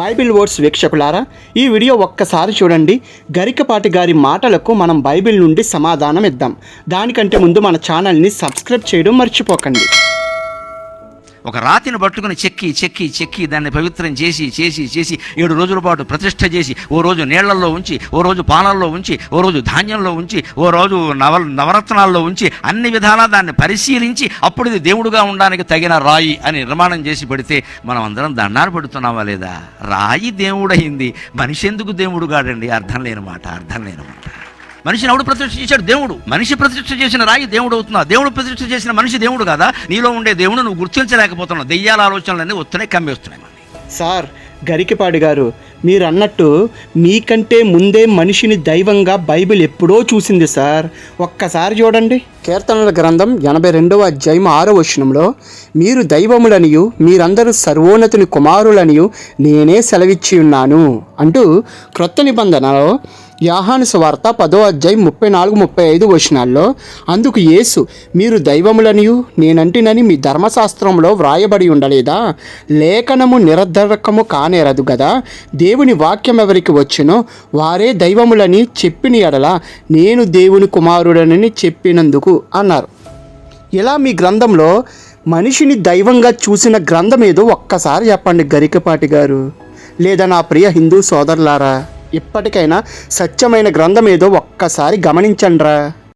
Bible words వీక్షకులారా ఈ video ఒక్కసారి చూడండి. గరికపాటి గారి మాటలకు మనం బైబిల్ నుండి సమాధానం ఇద్దాం. దానికంటే ముందు మన ఛానల్ని సబ్స్క్రైబ్ చేయడం మర్చిపోకండి. ఒక రాతిని పట్టుకుని చెక్కి చెక్కి చెక్కి దాన్ని పవిత్రం చేసి చేసి చేసి ఏడు రోజుల పాటు ప్రతిష్ఠ చేసి ఓ రోజు నీళ్ళలో ఉంచి ఓ రోజు పాలల్లో ఉంచి ఓ రోజు ధాన్యంలో ఉంచి ఓ రోజు నవ నవరత్నాల్లో ఉంచి అన్ని విధాలా దాన్ని పరిశీలించి అప్పుడు ఇది దేవుడుగా ఉండడానికి తగిన రాయి అని నిర్మాణం చేసి పెడితే మనం అందరం దండాలు పెడుతున్నావా లేదా? రాయి దేవుడైంది మనిషి ఎందుకు దేవుడు కాడండి అర్థం లేని మాట అర్థం లేని మాట. మనిషిని ఎవడు ప్రతిష్ఠ చేశాడు? దేవుడు. మనిషి ప్రతిష్ఠ చేసిన రాయి దేవుడు అవుతున్నా. దేవుడు ప్రతిష్ఠ చేసిన మనిషి దేవుడు కదా? నీలో ఉండే దేవుడు నువ్వు గుర్తించలేకపోతున్నావు. దెయ్యాల ఆలోచనలన్నీ వస్తున్నాయి కమ్మేస్తున్నాయి. సార్ గరికపాటి గారు మీరు అన్నట్టు మీకంటే ముందే మనిషిని దైవంగా బైబిల్ ఎప్పుడో చూసింది సార్. ఒక్కసారి చూడండి. కీర్తనల గ్రంథం ఎనభై రెండవ అధ్యాయం ఆరో వచనంలో మీరు దైవములనియు మీరందరూ సర్వోన్నతుని కుమారులనియు నేనే సెలవిచ్చి ఉన్నాను అంటూ క్రొత్త నిబంధనలో యాహాను సువార్త పదో అధ్యాయం ముప్పై నాలుగు ముప్పై ఐదు వచనాల్లో అందుకు యేసు మీరు దైవములనియు నేనంటినని మీ ధర్మశాస్త్రంలో వ్రాయబడి ఉండలేదా? లేఖనము నిరర్ధకము కానేరదు కదా దేవుని వాక్యం ఎవరికి వచ్చునో వారే దైవములని చెప్పిన ఎడల నేను దేవుని కుమారుడనని చెప్పినందుకు అన్నారు. ఇలా మీ గ్రంథంలో మనిషిని దైవంగా చూసిన గ్రంథం ఏదో ఒక్కసారి చెప్పండి గరికపాటి గారు. లేదా నా ప్రియ హిందూ సోదరులారా ఇప్పటికైనా సత్యమైన గ్రంథం ఏదో ఒక్కసారి గమనించండ్రా.